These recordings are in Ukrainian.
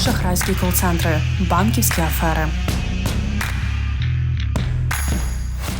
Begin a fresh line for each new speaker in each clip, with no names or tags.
шахрайські кол-центри, банківські афери.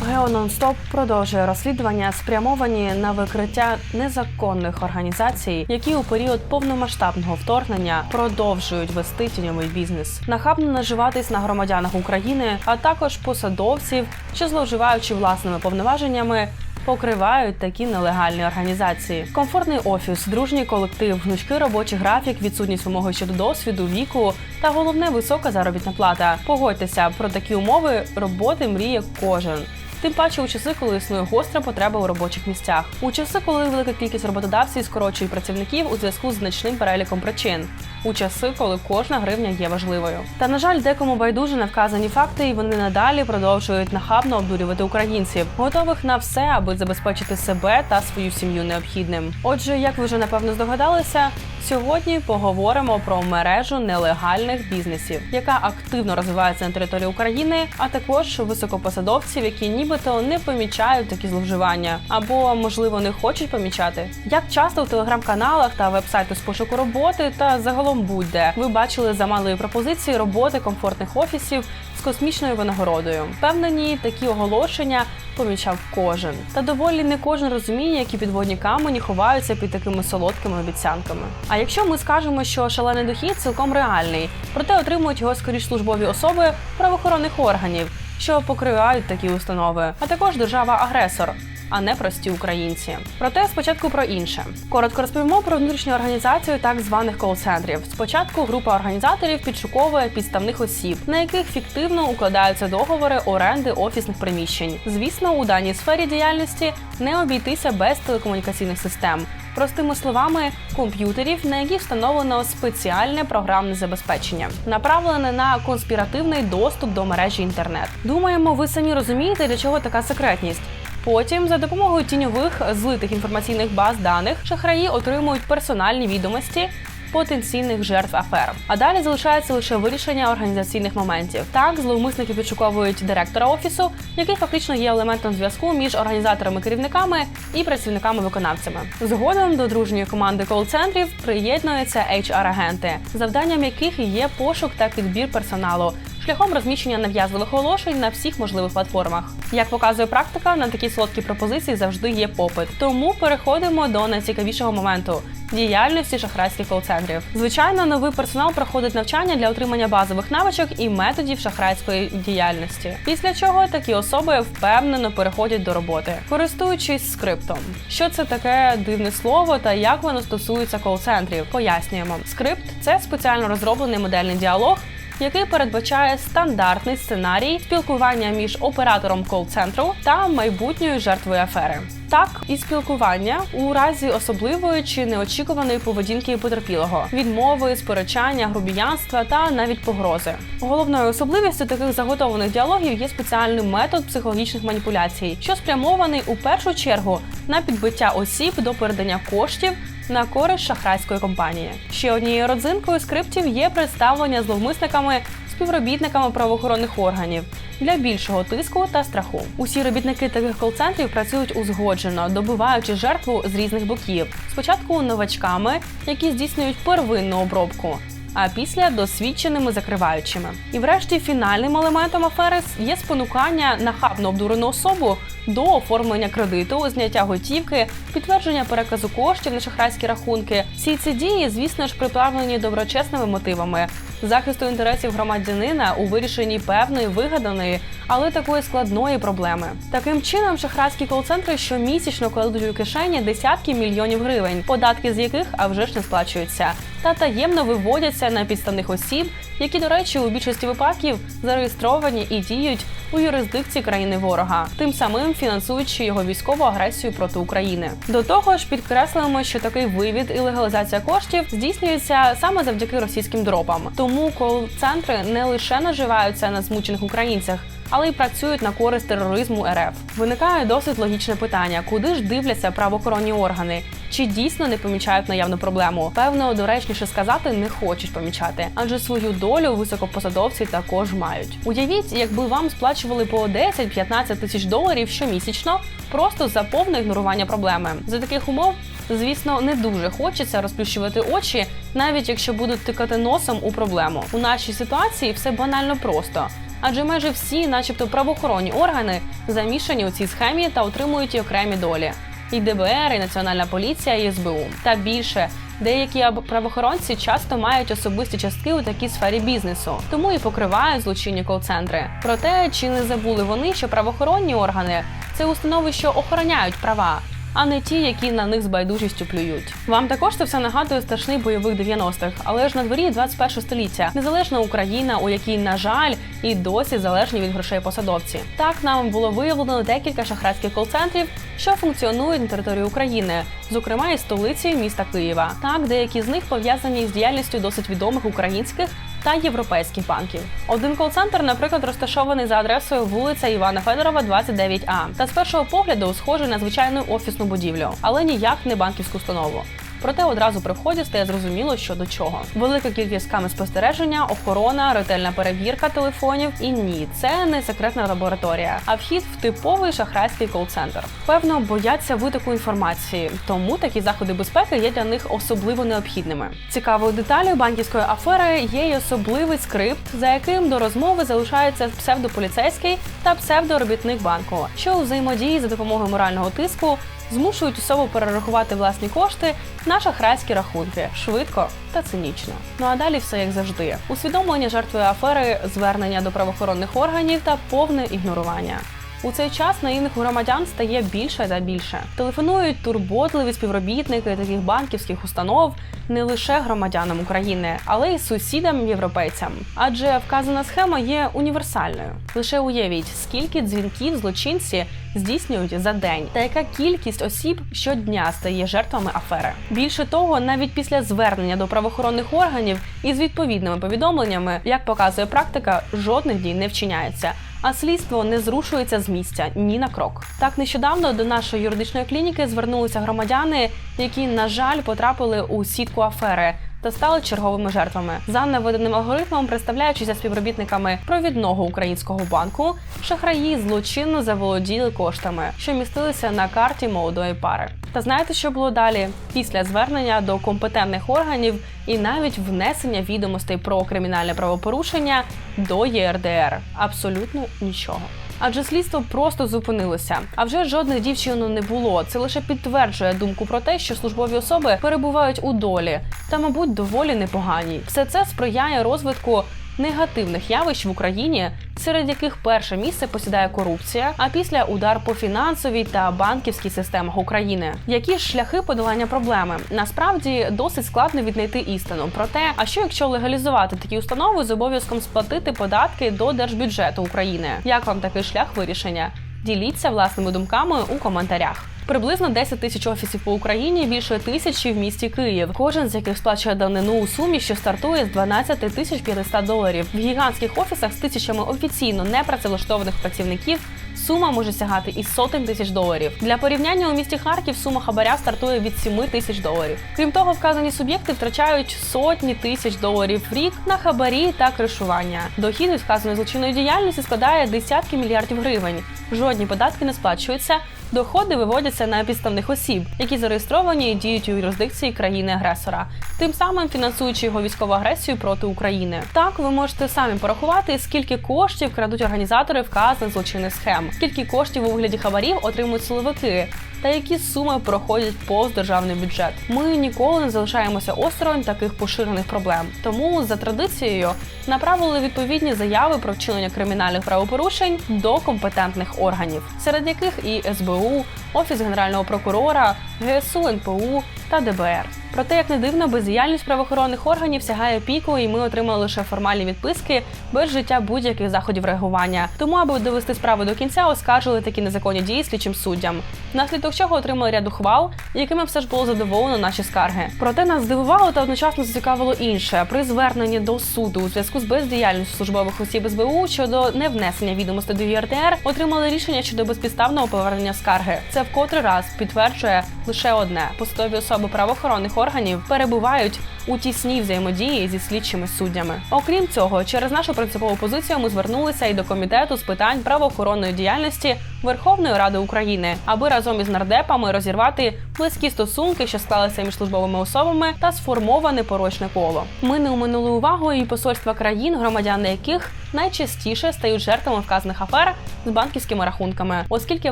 Гео Нонстоп продовжує розслідування, спрямовані на викриття незаконних організацій, які у період повномасштабного вторгнення продовжують вести тіньовий бізнес, нахабно наживатись на громадянах України, а також посадовців, що зловживаючи власними повноваженнями. Покривають такі нелегальні організації. Комфортний офіс, дружній колектив, гнучкий робочий графік, відсутність вимоги щодо досвіду, віку та головне висока заробітна плата. Погодьтеся про такі умови роботи мріє кожен. Тим паче у часи, коли існує гостра потреба у робочих місцях, у часи, коли велика кількість роботодавців скорочує працівників у зв'язку з значним переліком причин, у часи, коли кожна гривня є важливою. Та на жаль, декому байдуже не вказані факти, і вони надалі продовжують нахабно обдурювати українців, готових на все, аби забезпечити себе та свою сім'ю необхідним. Отже, як ви вже напевно здогадалися. Сьогодні поговоримо про мережу нелегальних бізнесів, яка активно розвивається на території України, а також високопосадовців, які нібито не помічають такі зловживання або, можливо, не хочуть помічати. Як часто в телеграм-каналах та вебсайту з пошуку роботи та загалом будь-де ви бачили замалої пропозиції роботи комфортних офісів з космічною винагородою. Впевнені, такі оголошення помічав кожен. Та доволі не кожен розуміє, які підводні камені ховаються під такими солодкими обіцянками. А якщо ми скажемо, що шалений дохід цілком реальний, проте отримують його скоріш службові особи правоохоронних органів, що покривають такі установи, а також держава-агресор. А не прості українці. Проте спочатку про інше. Коротко розповімо про внутрішню організацію так званих кол-центрів. Спочатку група організаторів підшуковує підставних осіб, на яких фіктивно укладаються договори оренди офісних приміщень. Звісно, у даній сфері діяльності не обійтися без телекомунікаційних систем. Простими словами, комп'ютерів, на які встановлено спеціальне програмне забезпечення, направлене на конспіративний доступ до мережі інтернет. Думаємо, ви самі розумієте, для чого така секретність. Потім, за допомогою тіньових злитих інформаційних баз даних, шахраї отримують персональні відомості. Потенційних жертв афер. А далі залишається лише вирішення організаційних моментів. Так, зловмисники підшуковують директора офісу, який фактично є елементом зв'язку між організаторами-керівниками і працівниками-виконавцями. Згодом до дружньої команди кол-центрів приєднуються HR-агенти, завданням яких є пошук та підбір персоналу, шляхом розміщення нав'язливих оголошень на всіх можливих платформах. Як показує практика, на такі солодкі пропозиції завжди є попит. Тому переходимо до найцікавішого моменту. Діяльності шахрайських кол-центрів. Звичайно, новий персонал проходить навчання для отримання базових навичок і методів шахрайської діяльності. Після чого такі особи впевнено переходять до роботи, користуючись скриптом. Що це таке дивне слово та як воно стосується кол-центрів? Пояснюємо. Скрипт це спеціально розроблений модельний діалог який передбачає стандартний сценарій спілкування між оператором кол-центру та майбутньою жертвою афери. Так, і спілкування у разі особливої чи неочікуваної поведінки потерпілого, відмови, сперечання, грубіянства та навіть погрози. Головною особливістю таких заготованих діалогів є спеціальний метод психологічних маніпуляцій, що спрямований у першу чергу на підбиття осіб до передання коштів на користь шахрайської компанії. Ще однією родзинкою скриптів є представлення зловмисниками співробітниками правоохоронних органів для більшого тиску та страху. Усі робітники таких кол-центрів працюють узгоджено, добиваючи жертву з різних боків. Спочатку новачками, які здійснюють первинну обробку. А після досвідченими закриваючими. І врешті фінальним елементом афери є спонукання нахабно обдурену особу до оформлення кредиту, зняття готівки, підтвердження переказу коштів на шахрайські рахунки. Всі ці дії, звісно ж, приправлені доброчесними мотивами. Захисту інтересів громадянина у вирішенні певної вигаданої, але такої складної проблеми. Таким чином, шахрайські кол-центри щомісячно кладуть у кишені десятки мільйонів гривень, податки з яких а вже ж не сплачуються, та таємно виводяться на підставних осіб, які, до речі, у більшості випадків зареєстровані і діють у юрисдикції країни ворога, тим самим фінансуючи його військову агресію проти України. До того ж, підкреслюємо, що такий вивід і легалізація коштів здійснюється саме завдяки російським дропам. Тому кол-центри не лише наживаються на змучених українцях. Але й працюють на користь тероризму РФ. Виникає досить логічне питання: куди ж дивляться правоохоронні органи? Чи дійсно не помічають наявну проблему? Певно, доречніше сказати не хочуть помічати, адже свою долю високопосадовці також мають. Уявіть, якби вам сплачували по 10-15 тисяч доларів щомісячно, просто за повне ігнорування проблеми. За таких умов Звісно, не дуже хочеться розплющувати очі, навіть якщо будуть тикати носом у проблему. У нашій ситуації все банально просто. Адже майже всі, начебто, правоохоронні органи, замішані у цій схемі та отримують і окремі долі. І ДБР, і Національна поліція, і СБУ. Та більше деякі правоохоронці часто мають особисті частки у такій сфері бізнесу, тому і покривають злочинні кол-центри. Проте чи не забули вони, що правоохоронні органи це установи, що охороняють права, а не ті, які на них з байдужістю плюють. Вам також це все нагадує страшний бойових 90-х, але ж на дворі 21 століття, незалежна Україна, у якій, на жаль, і досі залежні від грошей посадовці. Так нам було виявлено декілька шахрайських кол-центрів, що функціонують на території України, зокрема і столиці міста Києва. Так, деякі з них пов'язані з діяльністю досить відомих українських та європейських банків. Один кол-центр, наприклад, розташований за адресою вулиця Івана Федорова, 29А, та з першого погляду схожий на звичайну офісну будівлю, але ніяк не банківську установу. Проте одразу при вході стає зрозуміло, що до чого. Велика кількість камер спостереження, охорона, ретельна перевірка телефонів. І ні, це не секретна лабораторія, а вхід в типовий шахрайський кол-центр. Певно, бояться витоку інформації, тому такі заходи безпеки є для них особливо необхідними. Цікавою деталю банківської афери є й особливий скрипт, за яким до розмови залишається псевдополіцейський та псевдоробітник банку, що взаємодії за допомогою морального тиску змушують особу перерахувати власні кошти на шахрайські рахунки швидко та цинічно. Ну а далі все як завжди: усвідомлення жертвою афери, звернення до правоохоронних органів та повне ігнорування. У цей час наївних громадян стає більше та більше. Телефонують турботливі співробітники таких банківських установ не лише громадянам України, але й сусідам європейцям. Адже вказана схема є універсальною. Лише уявіть, скільки дзвінків злочинці здійснюють за день, та яка кількість осіб щодня стає жертвами афери. Більше того, навіть після звернення до правоохоронних органів із відповідними повідомленнями, як показує практика, жодних дій не вчиняється. А слідство не зрушується з місця ні на крок. Так нещодавно до нашої юридичної клініки звернулися громадяни, які, на жаль, потрапили у сітку афери. Та стали черговими жертвами за наведеним алгоритмом, представляючися співробітниками провідного українського банку, шахраї злочинно заволоділи коштами, що містилися на карті молодої пари. Та знаєте, що було далі? Після звернення до компетентних органів і навіть внесення відомостей про кримінальне правопорушення до ЄРДР. Абсолютно нічого. Адже слідство просто зупинилося. А вже жодних дівчин не було. Це лише підтверджує думку про те, що службові особи перебувають у долі та, мабуть, доволі непоганій. Все це сприяє розвитку негативних явищ в Україні, серед яких перше місце посідає корупція, а після удар по фінансовій та банківській системах України. Які ж шляхи подолання проблеми? Насправді досить складно віднайти істину. Проте, а що якщо легалізувати такі установи з обов'язком сплатити податки до держбюджету України? Як вам такий шлях вирішення? Діліться власними думками у коментарях. Приблизно 10 тисяч офісів по Україні, більше тисячі в місті Київ. Кожен з яких сплачує данину у сумі, що стартує з 12 тисяч 500 доларів. В гігантських офісах з тисячами офіційно непрацевлаштованих працівників. Сума може сягати і сотень тисяч доларів. Для порівняння у місті Харків сума хабаря стартує від 7 тисяч доларів. Крім того, вказані суб'єкти втрачають сотні тисяч доларів в рік на хабарі та кришування. Дохід від вказаної злочинної діяльності складає десятки мільярдів гривень. Жодні податки не сплачуються. Доходи виводяться на підставних осіб, які зареєстровані і діють у юрисдикції країни-агресора, тим самим фінансуючи його військову агресію проти України. Так ви можете самі порахувати, скільки коштів крадуть організатори вказаних злочинних схем, скільки коштів у вигляді хабарів отримують силовики. Та які суми проходять повз державний бюджет. Ми ніколи не залишаємося осторонь таких поширених проблем. Тому за традицією направили відповідні заяви про вчинення кримінальних правопорушень до компетентних органів, серед яких і СБУ, Офіс Генерального прокурора, ГСУ, НПУ та ДБР. Проте, як не дивно, бездіяльність правоохоронних органів сягає піку, і ми отримали лише формальні відписки без життя будь-яких заходів реагування. Тому, аби довести справу до кінця, оскаржили такі незаконні дії слідчим суддям. Внаслідок чого отримали ряд ухвал, якими все ж було задоволено наші скарги. Проте нас здивувало та одночасно зацікавило інше при зверненні до суду у зв'язку з бездіяльністю службових осіб СБУ щодо невнесення відомостей до ЄРДР, отримали рішення щодо безпідставного повернення скарги. Це в котрий раз підтверджує лише одне: посадові особи правоохоронних органів перебувають у тісній взаємодії зі слідчими суддями. Окрім цього, через нашу принципову позицію ми звернулися і до комітету з питань правоохоронної діяльності Верховної Ради України, аби разом із нардепами розірвати близькі стосунки, що склалися між службовими особами, та сформоване порочне коло. Ми не уминули увагою і посольства країн, громадяни яких найчастіше стають жертвами вказаних афер з банківськими рахунками, оскільки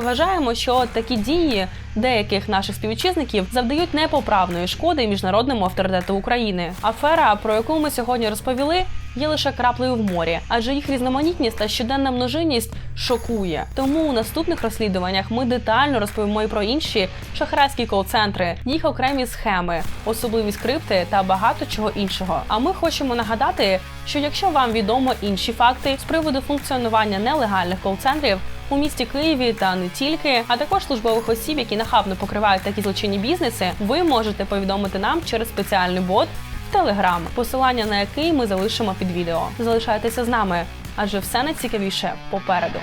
вважаємо, що такі дії деяких наших співвітчизників завдають непоправної шкоди міжнародному авторитету України. Афера, про яку ми сьогодні розповіли, є лише краплею в морі, адже їх різноманітність та щоденна множинність шокує. Тому у наступних розслідуваннях ми детально розповімо і про інші шахрайські кол-центри, їх окремі схеми, особливі скрипти та багато чого іншого. А ми хочемо нагадати, що якщо вам відомо інші факти з приводу функціонування нелегальних кол-центрів. У місті Києві та не тільки, а також службових осіб, які нахабно покривають такі злочинні бізнеси, ви можете повідомити нам через спеціальний бот Телеграм, посилання на який ми залишимо під відео. Залишайтеся з нами, адже все найцікавіше попереду.